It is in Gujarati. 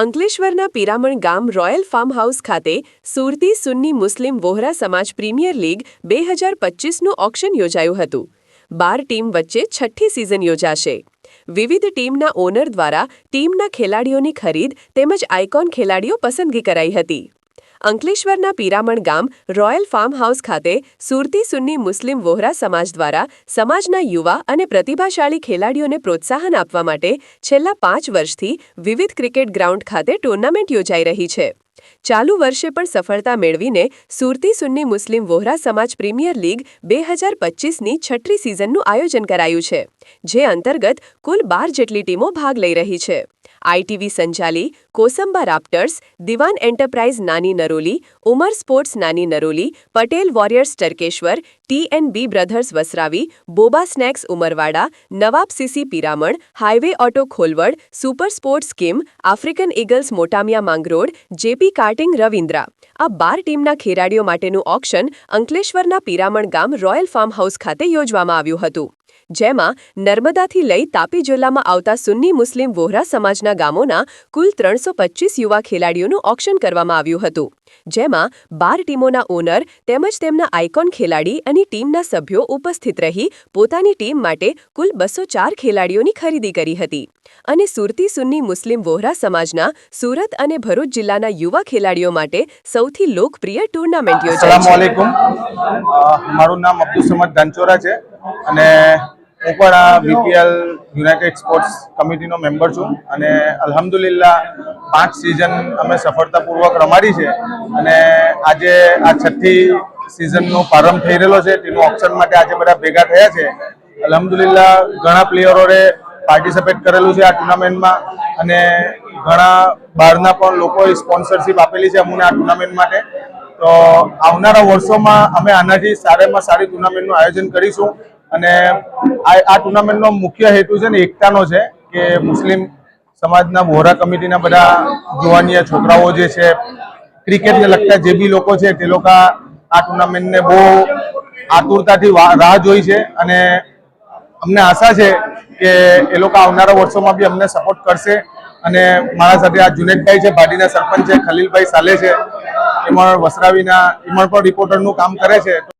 અંકલેશ્વરના પિરામણ ગામ રોયલ ફાર્મ હાઉસ ખાતે સુરતી સુન્ની મુસ્લિમ વોહરા સમાજ પ્રીમિયર લીગ બે હજાર પચીસનું ઓક્શન યોજાયું હતું. બાર ટીમ વચ્ચે છઠ્ઠી સિઝન યોજાશે. વિવિધ ટીમના ઓનર દ્વારા ટીમના ખેલાડીઓની ખરીદ તેમજ આઇકોન ખેલાડીઓ પસંદગી કરાઈ હતી. અંકલેશ્વરના પીરામણ ગામ રોયલ ફાર્મ હાઉસ ખાતે સુરતી સુન્ની મુસ્લિમ વોહરા સમાજ દ્વારા સમાજના યુવા અને પ્રતિભાશાળી ખેલાડીઓને પ્રોત્સાહન આપવા માટે છેલ્લા પાંચ વર્ષથી વિવિધ ક્રિકેટ ગ્રાઉન્ડ ખાતે ટુર્નામેન્ટ યોજાઈ રહી છે. ચાલુ વર્ષે પણ સફળતા મેળવીને સુરતી સુન્ની મુસ્લિમ વોહરા સમાજ પ્રીમિયર લીગ બે હજાર પચીસની છઠ્ઠી સિઝનનું આયોજન કરાયું છે, જે અંતર્ગત કુલ બાર જેટલી ટીમો ભાગ લઈ રહી છે. આઈટીવી સંચાલી કોસંબા રાપ્ટર્સ, દિવાન એન્ટરપ્રાઇઝ નાની Naroli, Umar sports Nani Naroli, Patel warriors Tarkeshwar, TNB brothers Vasaravi, boba snacks Umarwada, Nawab CC Piraman, highway auto Kholvad, super sports Kim, African eagles Motamiya Mangrod JP karting Ravindra. આ બાર ટીમના ખેલાડીઓ માટેનું ઓક્શન અંકલેશ્વરના પિરામણ ગામ રોયલ ફાર્મ હાઉસ ખાતે યોજવામાં આવ્યું હતું. જેમાં નર્મદાથી લઈ તાપી જિલ્લામાં આવતા સુન્ની મુસ્લિમ વોહરા સમાજના ગામોના કુલ ત્રણસો યુવા ખેલાડીઓનું ઓક્શન કરવામાં આવ્યું હતું. જેમાં બાર ટીમોના ઓનર તેમજ તેમના આઇકોન ખેલાડી અને ટીમના સભ્યો ઉપસ્થિત રહી પોતાની ટીમ માટે કુલ બસો ચાર ખેલાડીઓની ખરીદી કરી હતી. અને સુરતી સુન્ની મુસ્લિમ વોહરા સમાજના સુરત અને ભરૂચ જિલ્લાના યુવા ખેલાડીઓ માટે સૌથી લોકપ્રિય ટુર્નામેન્ટ યોજાઈ મારું નામ અબ્દુલ સમદ ધનચોરા છે. અને હું પણ આ બીપીએલ યુનાઇટેડ સ્પોર્ટ્સ કમિટીનો મેમ્બર છું અને અલહમદુલિલ્લા પાંચ સિઝન અમે સફળતાપૂર્વક રમાડી છે અને આજે આ છઠ્ઠી સિઝનનો પ્રારંભ થઈ રહેલો છે. તેનું ઓપ્શન માટે આજે બધા ભેગા થયા છે. અલહમદુલિલ્લા ઘણા પ્લેયરોએ પાર્ટિસિપેટ કરેલું છે આ ટુર્નામેન્ટમાં અને ઘણા બહારના પણ લોકોએ સ્પોન્સરશિપ આપેલી છે અમને આ ટુર્નામેન્ટ માટે. તો આવનારા વર્ષોમાં અમે આનાથી સારામાં સારી ટુર્નામેન્ટનું આયોજન કરીશું. અને આ ટુર્નામેન્ટનો મુખ્ય હેતુ છે ને એકતાનો છે કે મુસ્લિમ સમાજના વોરા કમિટીના બધા જુવાનિયા છોકરાઓ જે છે, ક્રિકેટને લગતા જે બી લોકો છે, તે લોકો આ ટુર્નામેન્ટને બહુ આતુરતાથી રાહ જોઈ છે અને અમને આશા છે કે એ લોકો આવનારા વર્ષોમાં બી અમને સપોર્ટ કરશે અને મારા સાથે આ જુનેદભાઈ છે, ભાટીના સરપંચ છે, ખલીલભાઈ સાલે છે, એમાં વસરાવીના એમાં પણ રિપોર્ટરનું કામ કરે છે.